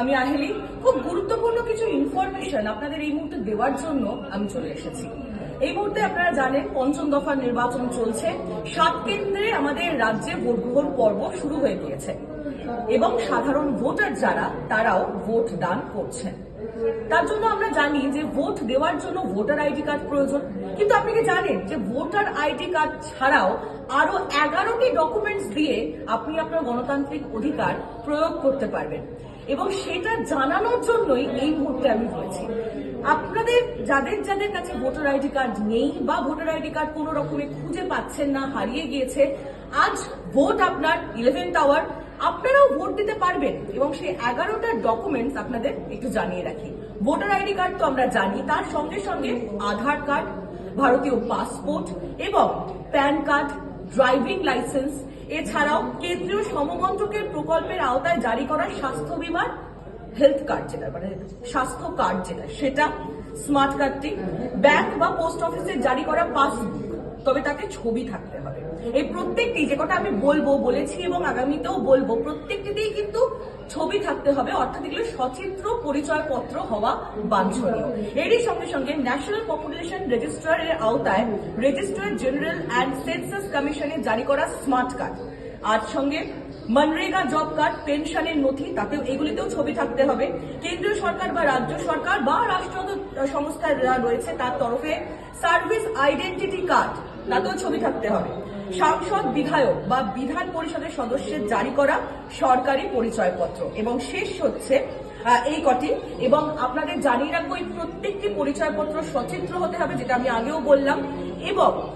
আমি আহেলি খুব গুরুত্বপূর্ণ কিছু ইনফরমেশন আপনাদের এই মুহূর্তে দেওয়ার জন্য আমি চলে এসেছি। এই মুহূর্তে আপনারা জানেন, পঞ্চম দফার নির্বাচন চলছে। সাত কেন্দ্রে আমাদের রাজ্যে ভোট গ্রহণ পর্ব শুরু হয়ে গিয়েছে। এবং সাধারণ ভোটার যারা, তারাও ভোট দান করছেন। তার জন্য আমরা জানি যে ভোট দেওয়ার জন্য ভোটার আইডি কার্ড প্রয়োজন। কিন্তু আপনি কি জানেন যে ভোটার আইডি কার্ড ছাড়াও আরও এগারোটি ডকুমেন্টস দিয়ে আপনি আপনার গণতান্ত্রিক অধিকার প্রয়োগ করতে পারবেন। এবং সেটা জানানোর জন্যই এই মুহূর্তে আমি বলেছি, আপনাদের যাদের যাদের কাছে ভোটার আইডি কার্ড নেই বা ভোটার আইডি কার্ড কোনো রকমে খুঁজে পাচ্ছেন না, হারিয়ে গিয়েছে, আজ ভোট আপনার ইলেভেন্থ আওয়ার আপনারাও ভোট দিতে পারবেন এবং সেই এগারোটা ডকুমেন্টস আপনাদের একটু জানিয়ে রাখি। ভোটার আইডি কার্ড তো আমরা জানি, তার সঙ্গে সঙ্গে আধার কার্ড ভারতীয় পাসপোর্ট এবং প্যান কার্ড ড্রাইভিং লাইসেন্স এছাড়াও কেন্দ্রীয় সমমন্ত্রকের প্রকল্পের আওতায় জারি করা স্বাস্থ্য বিমার হেলথ কার্ড যেটা মানে স্বাস্থ্য কার্ড যেটা, সেটা স্মার্ট কার্ডটি ব্যাংক বা পোস্ট অফিসে জারি করা পাসবুক তবে তাতে ছবি থাকতে হবে। এই প্রত্যেকটি, যে কটা আমি বলব, বলেছি এবং আগামীতেও বলব, প্রত্যেকটিতেই কিন্তু ছবি থাকতে হবে, অর্থাৎ এগুলো সচিত্র পরিচয়পত্র হওয়া বাঞ্ছনীয়। এরই সঙ্গে সঙ্গে ন্যাশনাল পপুলেশন রেজিস্ট্রার এর আওতায় রেজিস্ট্রার জেনারেল অ্যান্ড সেন্সাস কমিশনের জারি করা স্মার্ট কার্ড আর সঙ্গে মনরেগা জব কার্ড পেনশনের নথি, তাতেও এগুলিতেও ছবি থাকতে হবে। কেন্দ্রীয় সরকার বা রাজ্য সরকার বা রাষ্ট্রীয় সংস্থা রয়েছে, তার তরফে সার্ভিস আইডেন্টিটি কার্ড তাতেও ছবি থাকতে হবে। সাংসদ, বিধায়ক বা বিধান পরিষদের সদস্যের জারি করা সরকারি পরিচয়পত্র। এবং শেষ হচ্ছে এই কটি। এবং আপনাদের জানিয়ে রাখব, এই প্রত্যেকটি পরিচয়পত্র সচিত্র হতে হবে, যেটা আমি আগেও বললাম। এবং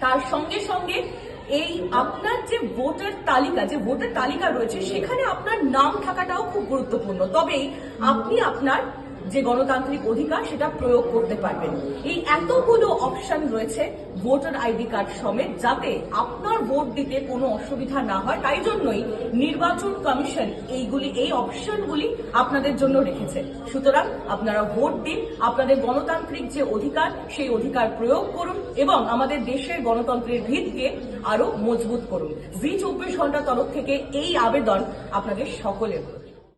তার সঙ্গে সঙ্গে এই আপনার যে ভোটার তালিকা, যে ভোটার তালিকা রয়েছে, সেখানে আপনার নাম থাকাটাও খুব গুরুত্বপূর্ণ। তবেই আপনি আপনার যে গণতান্ত্রিক অধিকার সেটা প্রয়োগ করতে পারবেন। এই এতগুলো অপশন রয়েছে ভোটার আইডি কার্ড সমেত যাতে আপনার ভোট দিতে কোনো অসুবিধা না হয়। তাই জন্যই নির্বাচন কমিশন এইগুলি, এই অপশনগুলি আপনাদের জন্য রেখেছে। সুতরাং আপনারা ভোট দিন, আপনাদের গণতান্ত্রিক যে অধিকার, সেই অধিকার প্রয়োগ করুন এবং আমাদের দেশের গণতন্ত্রের ভিতকে আরও মজবুত করুন। জি চব্বিশ ঘণ্টা তরফ থেকে এই আবেদন আপনাদের সকলের।